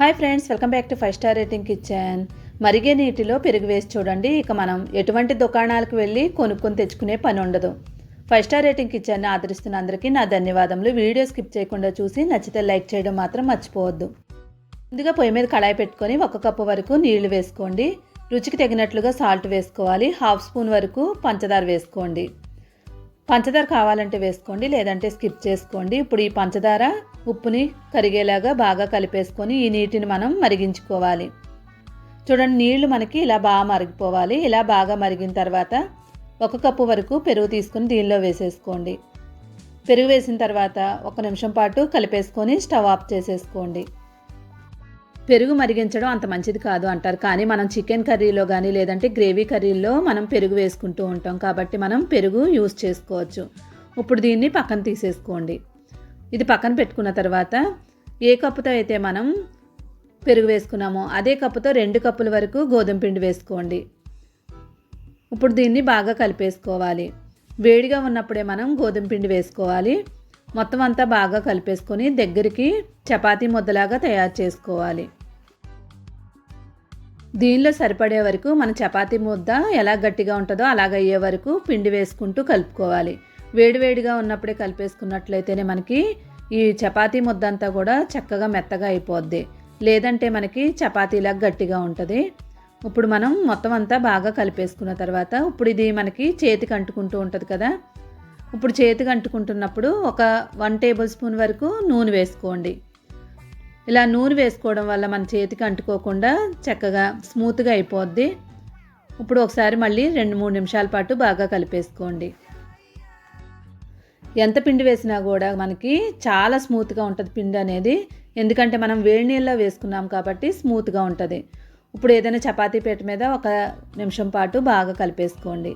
Hi friends welcome back to five star rating kitchen. మరిగే నీటిలో పెరుగు వేసి చూడండి. ఇక మనం ఎటువంటి దుకాణాలకు వెళ్ళి కొనుక్కొని తెచ్చుకునే పని ఉండదు. ఫైవ్ స్టార్ రేటింగ్ కిచెన్ని ఆదరిస్తున్న అందరికీ నా ధన్యవాదములు. వీడియో స్కిప్ చేయకుండా చూసి నచ్చితే లైక్ చేయడం మాత్రం మర్చిపోవద్దు. ముందుగా పొయ్యి మీద కళాయి పెట్టుకొని ఒక కప్పు వరకు నీళ్ళు వేసుకోండి. రుచికి తగినట్లుగా సాల్ట్ వేసుకోవాలి. హాఫ్ స్పూన్ వరకు పంచదార వేసుకోండి. పంచదార కావాలంటే వేసుకోండి లేదంటే స్కిప్ చేసుకోండి. ఇప్పుడు ఈ పంచదార ఉప్పుని కరిగేలాగా బాగా కలిపేసుకొని ఈ నీటిని మనం మరిగించుకోవాలి. చూడండి నీళ్ళు మనకి ఇలా బాగా మరిగిపోవాలి. ఇలా బాగా మరిగిన తర్వాత ఒక కప్పు వరకు పెరుగు తీసుకొని దీనిలో వేసేసుకోండి. పెరుగు వేసిన తర్వాత ఒక నిమిషం పాటు కలిపేసుకొని స్టవ్ ఆఫ్ చేసేసుకోండి. పెరుగు మరిగించడం అంత మంచిది కాదు అంటారు. కానీ మనం చికెన్ కర్రీలో కానీ లేదంటే గ్రేవీ కర్రీలో మనం పెరుగు వేసుకుంటూ ఉంటాం. కాబట్టి మనం పెరుగు యూస్ చేసుకోవచ్చు. ఇప్పుడు దీన్ని పక్కన తీసేసుకోండి. ఇది పక్కన పెట్టుకున్న తర్వాత ఏ కప్పుతో అయితే మనం పెరుగు వేసుకున్నామో అదే కప్పుతో రెండు కప్పుల వరకు గోధుమ పిండి వేసుకోండి. ఇప్పుడు దీన్ని బాగా కలిపేసుకోవాలి. వేడిగా ఉన్నప్పుడే మనం గోధుమ పిండి వేసుకోవాలి. మొత్తం అంతా బాగా కలిపేసుకొని దగ్గరికి చపాతీ ముద్దలాగా తయారు చేసుకోవాలి. దీనిలో సరిపడే వరకు మన చపాతీ ముద్ద ఎలా గట్టిగా ఉంటుందో అలాగ అయ్యే వరకు పిండి వేసుకుంటూ కలుపుకోవాలి. వేడివేడిగా ఉన్నప్పుడే కలిపేసుకున్నట్లయితేనే మనకి ఈ చపాతీ ముద్ద అంతా కూడా చక్కగా మెత్తగా అయిపోద్ది. లేదంటే మనకి చపాతీలా గట్టిగా ఉంటుంది. ఇప్పుడు మనం మొత్తం అంతా బాగా కలిపేసుకున్న తర్వాత ఇప్పుడు ఇది మనకి చేతికి అంటుకుంటూ ఉంటుంది కదా. ఇప్పుడు చేతికి అంటుకుంటున్నప్పుడు ఒక వన్ టేబుల్ స్పూన్ వరకు నూనె వేసుకోండి. ఇలా నూనె వేసుకోవడం వల్ల మన చేతికి అంటుకోకుండా చక్కగా స్మూత్గా అయిపోద్ది. ఇప్పుడు ఒకసారి మళ్ళీ రెండు మూడు నిమిషాల పాటు బాగా కలిపేసుకోండి. ఎంత పిండి వేసినా కూడా మనకి చాలా స్మూత్గా ఉంటుంది పిండి అనేది. ఎందుకంటే మనం వేడి నీళ్ళలో వేసుకున్నాం కాబట్టి స్మూత్గా ఉంటుంది. ఇప్పుడు ఏదైనా చపాతీ పీట మీద ఒక నిమిషం పాటు బాగా కలిపేసుకోండి.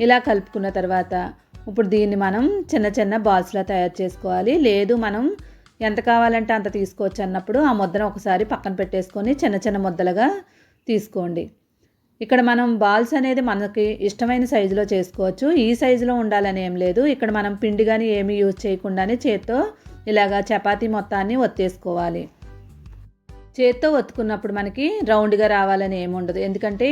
ఇలా కలుపుకున్న తర్వాత ఇప్పుడు దీన్ని మనం చిన్న చిన్న బాల్స్లా తయారు చేసుకోవాలి. లేదు మనం ఎంత కావాలంటే అంత తీసుకోవచ్చు అన్నప్పుడు ఆ ముద్దను ఒకసారి పక్కన పెట్టేసుకొని చిన్న చిన్న ముద్దలుగా తీసుకోండి. ఇక్కడ మనం బాల్స్ అనేది మనకి ఇష్టమైన సైజులో చేసుకోవచ్చు. ఈ సైజులో ఉండాలని ఏం లేదు. ఇక్కడ మనం పిండి కానీ ఏమీ యూజ్ చేయకుండానే చేత్తో ఇలాగా చపాతీ మొత్తాన్ని ఒత్తేసుకోవాలి. చేత్తో ఒత్తుకున్నప్పుడు మనకి రౌండ్గా రావాలని ఏముండదు ఎందుకంటే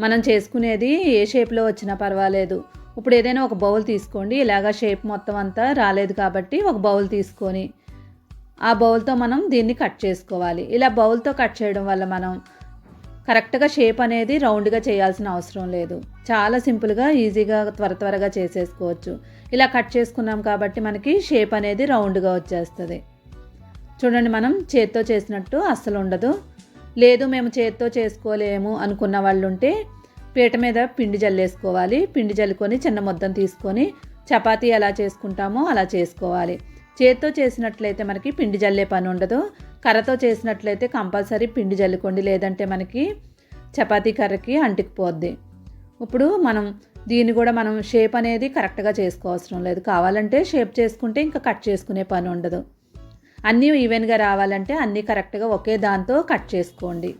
మనం చేసుకునేది ఏ షేప్లో వచ్చినా పర్వాలేదు. ఇప్పుడు ఏదైనా ఒక బౌల్ తీసుకోండి. ఇలాగా షేప్ మొత్తం అంతా రాలేదు కాబట్టి ఒక బౌల్ తీసుకొని ఆ బౌల్తో మనం దీన్ని కట్ చేసుకోవాలి. ఇలా బౌల్తో కట్ చేయడం వల్ల మనం కరెక్ట్గా షేప్ అనేది రౌండ్గా చేయాల్సిన అవసరం లేదు. చాలా సింపుల్గా ఈజీగా త్వర త్వరగా చేసేసుకోవచ్చు. ఇలా కట్ చేసుకున్నాం కాబట్టి మనకి షేప్ అనేది రౌండ్గా వచ్చేస్తుంది. చూడండి మనం చేత్తో చేసినట్టు అస్సలు ఉండదు. లేదు మేము చేత్తో చేసుకోలేము అనుకున్న వాళ్ళు ఉంటే పీట మీద పిండి జల్లేసుకోవాలి. పిండి జల్లుకొని చిన్న ముద్దను తీసుకొని చపాతీ ఎలా చేసుకుంటామో అలా చేసుకోవాలి. చేత్తో చేసినట్లయితే మనకి పిండి జల్లే పని ఉండదు. కర్రతో చేసినట్లయితే కంపల్సరీ పిండి జల్లుకోండి. లేదంటే మనకి చపాతీ కర్రకి అంటికిపోద్ది ఇప్పుడు మనం దీన్ని కూడా మనం షేప్ అనేది కరెక్ట్గా చేసుకోవసరం లేదు. కావాలంటే షేప్ చేసుకుంటే ఇంకా కట్ చేసుకునే పని ఉండదు. అన్నీ ఈవెన్గా రావాలంటే అన్నీ కరెక్ట్గా ఒకే దాంతో కట్ చేసుకోండి.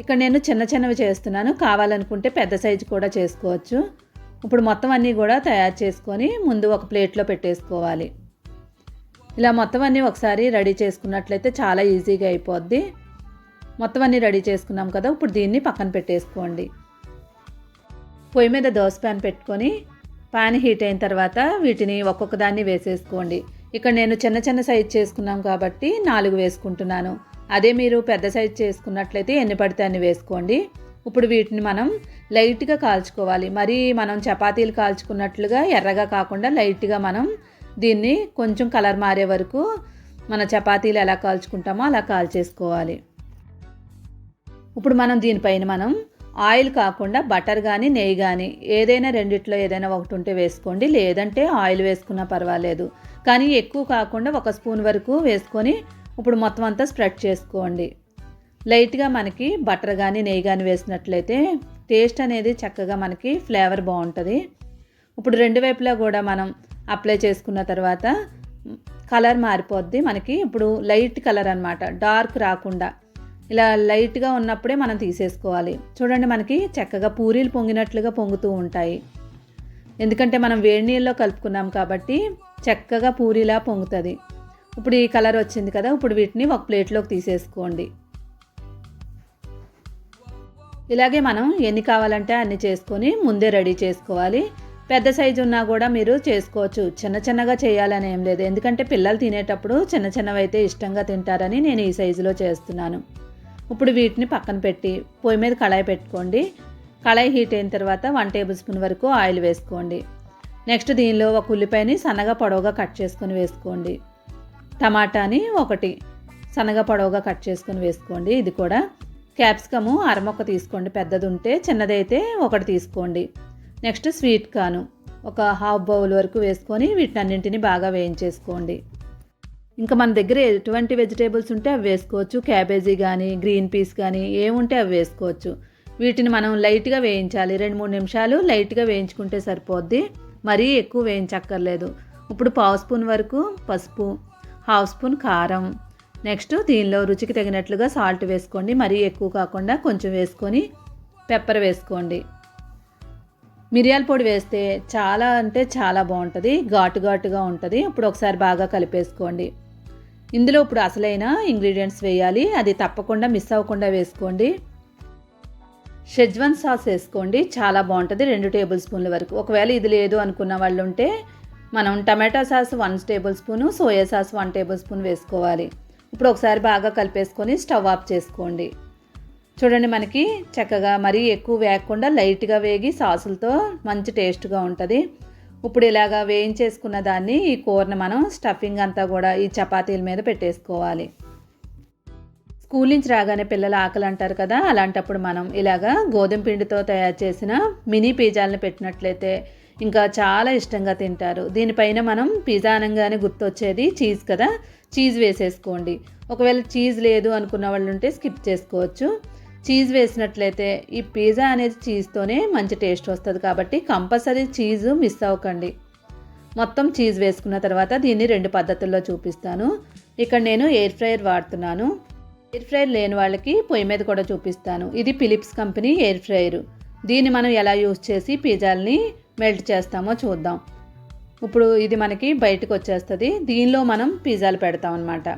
ఇక్కడ నేను చిన్న చిన్నవి చేస్తున్నాను. కావాలనుకుంటే పెద్ద సైజు కూడా చేసుకోవచ్చు. ఇప్పుడు మొత్తం అన్నీ కూడా తయారు చేసుకొని ముందు ఒక ప్లేట్లో పెట్టేసుకోవాలి. ఇలా మొత్తం అన్నీ ఒకసారి రెడీ చేసుకున్నట్లయితే చాలా ఈజీగా అయిపోద్ది. మొత్తం అన్నీ రెడీ చేసుకున్నాం కదా ఇప్పుడు దీన్ని పక్కన పెట్టేసుకోండి. పొయ్యి మీద దోశ ప్యాన్ పెట్టుకొని పాన్ హీట్ అయిన తర్వాత వీటిని ఒక్కొక్క దాన్ని వేసేసుకోండి. ఇక్కడ నేను చిన్న చిన్న సైజ్ చేసుకున్నాం కాబట్టి నాలుగు వేసుకుంటున్నాను. అదే మీరు పెద్ద సైజ్ చేసుకున్నట్లయితే ఎన్ని పడితే అన్ని వేసుకోండి. ఇప్పుడు వీటిని మనం లైట్గా కాల్చుకోవాలి. మరి మనం చపాతీలు కాల్చుకున్నట్లుగా ఎర్రగా కాకుండా లైట్గా మనం దీన్ని కొంచెం కలర్ మారే వరకు మన చపాతీలు ఎలా కాల్చుకుంటామో అలా కాల్చేసుకోవాలి. ఇప్పుడు మనం దీనిపైన మనం ఆయిల్ కాకుండా బటర్ కానీ నెయ్యి కానీ ఏదైనా రెండిట్లో ఏదైనా ఒకటి ఉంటే వేసుకోండి. లేదంటే ఆయిల్ వేసుకున్నా పర్వాలేదు. కానీ ఎక్కువ కాకుండా ఒక స్పూన్ వరకు వేసుకొని ఇప్పుడు మొత్తం అంతా స్ప్రెడ్ చేసుకోండి. లైట్గా మనకి బటర్ కానీ నెయ్యి కానీ వేసినట్లయితే టేస్ట్ అనేది చక్కగా మనకి ఫ్లేవర్ బాగుంటుంది. ఇప్పుడు రెండు వైపులా కూడా మనం అప్లై చేసుకున్న తర్వాత కలర్ మారిపోద్ది. మనకి ఇప్పుడు లైట్ కలర్ అనమాట డార్క్ రాకుండా. ఇలా లైట్గా ఉన్నప్పుడే మనం తీసేసుకోవాలి. చూడండి మనకి చక్కగా పూరీలు పొంగినట్లుగా పొంగుతూ ఉంటాయి. ఎందుకంటే మనం వేడి నీళ్ళలో కలుపుకున్నాం కాబట్టి చక్కగా పూరీలా పొంగుతుంది. ఇప్పుడు ఈ కలర్ వచ్చింది కదా ఇప్పుడు వీటిని ఒక ప్లేట్లోకి తీసేసుకోండి. ఇలాగే మనం ఎన్ని కావాలంటే అన్ని చేసుకొని ముందే రెడీ చేసుకోవాలి. పెద్ద సైజు ఉన్నా కూడా మీరు చేసుకోవచ్చు. చిన్న చిన్నగా చేయాలని ఏం లేదు. ఎందుకంటే పిల్లలు తినేటప్పుడు చిన్న చిన్నవి అయితే ఇష్టంగా తింటారని నేను ఈ సైజులో చేస్తున్నాను. ఇప్పుడు వీటిని పక్కన పెట్టి పొయ్యి మీద కళాయి పెట్టుకోండి. కళాయి హీట్ అయిన తర్వాత వన్ టేబుల్ స్పూన్ వరకు ఆయిల్ వేసుకోండి. నెక్స్ట్ దీనిలో ఒక ఉల్లిపాయని సన్నగా పొడవుగా కట్ చేసుకొని వేసుకోండి. టమాటాని ఒకటి సన్నగా పొడవుగా కట్ చేసుకొని వేసుకోండి. ఇది కూడా క్యాప్సికము అరమొక్క తీసుకోండి. పెద్దది ఉంటే చిన్నదైతే ఒకటి తీసుకోండి. నెక్స్ట్ స్వీట్ కాను. ఒక హాఫ్ బౌల్ వరకు వేసుకొని వీటన్నింటిని బాగా వేయించేసుకోండి. ఇంకా మన దగ్గర ఎటువంటి వెజిటేబుల్స్ ఉంటే అవి వేసుకోవచ్చు. క్యాబేజీ కానీ గ్రీన్ పీస్ కానీ ఏముంటే అవి వేసుకోవచ్చు. వీటిని మనం లైట్గా వేయించాలి. రెండు మూడు నిమిషాలు లైట్గా వేయించుకుంటే సరిపోద్ది. మరీ ఎక్కువ వేయించక్కర్లేదు. ఇప్పుడు పావు స్పూన్ వరకు పసుపు హాఫ్ స్పూన్ కారం. నెక్స్ట్ దీనిలో రుచికి తగినట్లుగా సాల్ట్ వేసుకోండి. మరీ ఎక్కువ కాకుండా కొంచెం వేసుకొని పెప్పర్ వేసుకోండి. మిరియాల పొడి వేస్తే చాలా అంటే చాలా బాగుంటుంది. ఘాటు ఘాటుగా ఉంటుంది. ఇప్పుడు ఒకసారి బాగా కలిపేసుకోండి. ఇందులో ఇప్పుడు అసలైన ఇంగ్రీడియంట్స్ వేయాలి. అది తప్పకుండా మిస్ అవ్వకుండా వేసుకోండి. షెజ్వన్ సాస్ వేసుకోండి. చాలా బాగుంటుంది. రెండు టేబుల్ స్పూన్ల వరకు. ఒకవేళ ఇది లేదు అనుకున్న వాళ్ళు ఉంటే మనం టమాటా sauce one tablespoon soya sauce one tablespoon వేసుకోవాలి. ఇప్పుడు ఒకసారి బాగా కలిపేసుకొని స్టవ్ ఆఫ్ చేసుకోండి. చూడండి మనకి చక్కగా మరీ ఎక్కువ వేయకుండా లైట్గా వేగి సాసులతో మంచి టేస్ట్గా ఉంటుంది. ఇప్పుడు ఇలాగా వేయించేసుకున్న దాన్ని ఈ కూరని మనం స్టఫింగ్ అంతా కూడా ఈ చపాతీల మీద పెట్టేసుకోవాలి. స్కూల్ నుంచి రాగానే పిల్లలు ఆకలి అంటారు కదా అలాంటప్పుడు మనం ఇలాగా గోధుమ పిండితో తయారు చేసిన మినీ పిజ్జాలను పెట్టినట్లయితే ఇంకా చాలా ఇష్టంగా తింటారు. దీనిపైన మనం పిజ్జా అనగానే గుర్తొచ్చేది చీజ్ కదా చీజ్ వేసేసుకోండి. ఒకవేళ చీజ్ లేదు అనుకున్న వాళ్ళు ఉంటే స్కిప్ చేసుకోవచ్చు. చీజ్ వేసినట్లయితే ఈ పిజ్జా అనేది చీజ్తోనే మంచి టేస్ట్ వస్తుంది కాబట్టి కంపల్సరీ చీజ్ మిస్ అవ్వకండి. మొత్తం చీజ్ వేసుకున్న తర్వాత దీన్ని రెండు పద్ధతుల్లో చూపిస్తాను. ఇక్కడ నేను ఎయిర్ ఫ్రైయర్ వాడుతున్నాను. ఎయిర్ ఫ్రైయర్ లేని వాళ్ళకి పొయ్యి మీద కూడా చూపిస్తాను. ఇది ఫిలిప్స్ కంపెనీ ఎయిర్ ఫ్రైయర్. దీన్ని మనం ఎలా యూజ్ చేసి పిజ్జాలని మెల్ట్ చేస్తామో చూద్దాం. ఇప్పుడు ఇది మనకి బయటకు వచ్చేస్తుంది. దీనిలో మనం పిజ్జాలు పెడతాం అనమాట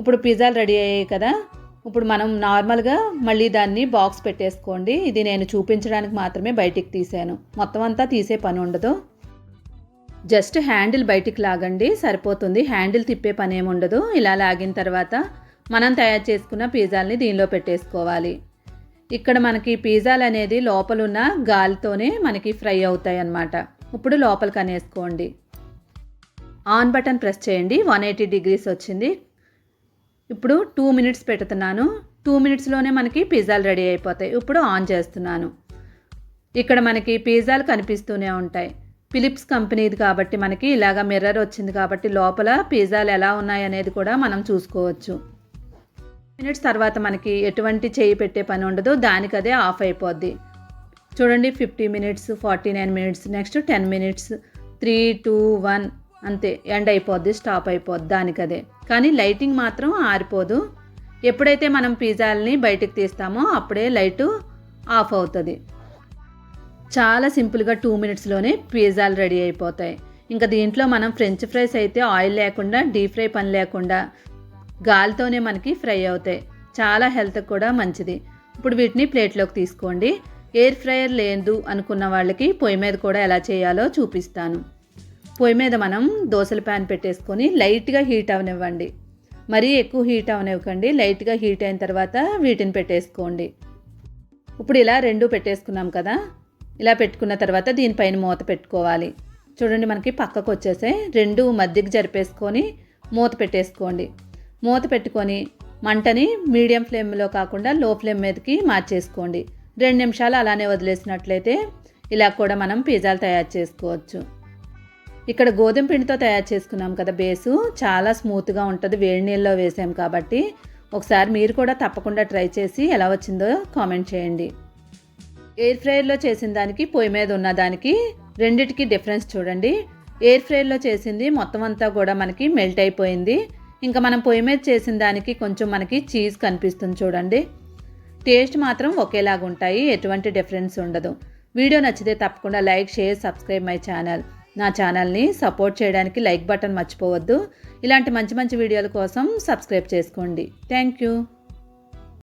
ఇప్పుడు పిజ్జాలు రెడీ అయ్యాయి కదా. ఇప్పుడు మనం నార్మల్గా మళ్ళీ దాన్ని బాక్స్ పెట్టేసుకోండి. ఇది నేను చూపించడానికి మాత్రమే బయటికి తీసాను. మొత్తం అంతా తీసే పని ఉండదు. జస్ట్ హ్యాండిల్ బయటికి లాగండి సరిపోతుంది. హ్యాండిల్ తిప్పే పని ఏమి ఉండదు. ఇలా లాగిన తర్వాత మనం తయారు చేసుకున్న పిజ్జాల్ని దీనిలో పెట్టేసుకోవాలి. ఇక్కడ మనకి పిజ్జాలు అనేది లోపలున్న గాలితోనే మనకి ఫ్రై అవుతాయి అన్నమాట ఇప్పుడు లోపలికి అనేసుకోండి. ఆన్ బటన్ ప్రెస్ చేయండి. వన్ ఎయిటీ డిగ్రీస్ వచ్చింది. ఇప్పుడు టూ మినిట్స్ పెడుతున్నాను. టూ మినిట్స్లోనే మనకి పిజ్జాలు రెడీ అయిపోతాయి. ఇప్పుడు ఆన్ చేస్తున్నాను. ఇక్కడ మనకి పిజ్జాలు కనిపిస్తూనే ఉంటాయి. ఫిలిప్స్ కంపెనీది కాబట్టి మనకి ఇలాగ మిర్రర్ వచ్చింది కాబట్టి లోపల పిజ్జాలు ఎలా ఉన్నాయనేది కూడా మనం చూసుకోవచ్చు. మినిట్స్ తర్వాత మనకి ఎటువంటి చేయి పెట్టే పని ఉండదు. దానికదే ఆఫ్ అయిపోద్ది. చూడండి fifty minutes forty nine minutes next ten minutes three two one. అంతే ఎండ్ అయిపోద్ది స్టాప్ అయిపోద్ది దానికదే. కానీ లైటింగ్ మాత్రం ఆరిపోదు. ఎప్పుడైతే మనం పిజ్జాలని బయటకు తీస్తామో అప్పుడే లైటు ఆఫ్ అవుతుంది. చాలా సింపుల్గా టూ మినిట్స్లోనే పిజ్జాలు రెడీ అయిపోతాయి. ఇంకా దీంట్లో మనం ఫ్రెంచ్ ఫ్రైస్ అయితే ఆయిల్ లేకుండా డీప్ ఫ్రై పని లేకుండా గాలితోనే మనకి ఫ్రై అవుతాయి. చాలా హెల్త్ కూడా మంచిది. ఇప్పుడు వీటిని ప్లేట్లోకి తీసుకోండి. ఎయిర్ ఫ్రైయర్ లేదు అనుకున్న వాళ్ళకి పొయ్యి మీద కూడా ఎలా చేయాలో చూపిస్తాను. పొయ్యి మీద మనం దోశల ప్యాన్ పెట్టేసుకొని లైట్గా హీట్ అవనివ్వండి. మరీ ఎక్కువ హీట్ అవనివ్వకండి. లైట్గా హీట్ అయిన తర్వాత వీటిని పెట్టేసుకోండి. ఇప్పుడు ఇలా రెండు పెట్టేసుకున్నాం కదా. ఇలా పెట్టుకున్న తర్వాత దీనిపైన మూత పెట్టుకోవాలి. చూడండి మనకి పక్కకు వచ్చేసే రెండు మధ్యకి జరిపేసుకొని మూత పెట్టేసుకోండి. మూత పెట్టుకొని మంటని మీడియం ఫ్లేమ్లో కాకుండా లో ఫ్లేమ్ మీదకి మార్చేసుకోండి. రెండు నిమిషాలు అలానే వదిలేసినట్లయితే ఇలా కూడా మనం పిజ్జాలు తయారు చేసుకోవచ్చు. ఇక్కడ గోధుమ పిండితో తయారు చేసుకున్నాం కదా బేసు. చాలా స్మూత్గా ఉంటుంది. వేడి నీళ్ళలో వేసాం కాబట్టి. ఒకసారి మీరు కూడా తప్పకుండా ట్రై చేసి ఎలా వచ్చిందో కామెంట్ చేయండి. ఎయిర్ ఫ్రైయర్లో చేసిన దానికి పొయ్యి మీద ఉన్న దానికి రెండిటికి డిఫరెన్స్ చూడండి. ఎయిర్ ఫ్రైయర్లో చేసింది మొత్తం అంతా కూడా మనకి మెల్ట్ అయిపోయింది. ఇంకా మనం పొయ్యి మీద చేసిన దానికి కొంచెం మనకి చీజ్ కనిపిస్తుంది చూడండి. టేస్ట్ మాత్రం ఒకేలాగా ఉంటాయి ఎటువంటి డిఫరెన్స్ ఉండదు. వీడియో నచ్చితే తప్పకుండా like share subscribe my channel. నా ఛానల్ని సపోర్ట్ చేయడానికి లైక్ బటన్ మర్చిపోవద్దు. ఇలాంటి మంచి మంచి వీడియోల కోసం సబ్స్క్రైబ్ చేసుకోండి. Thank you.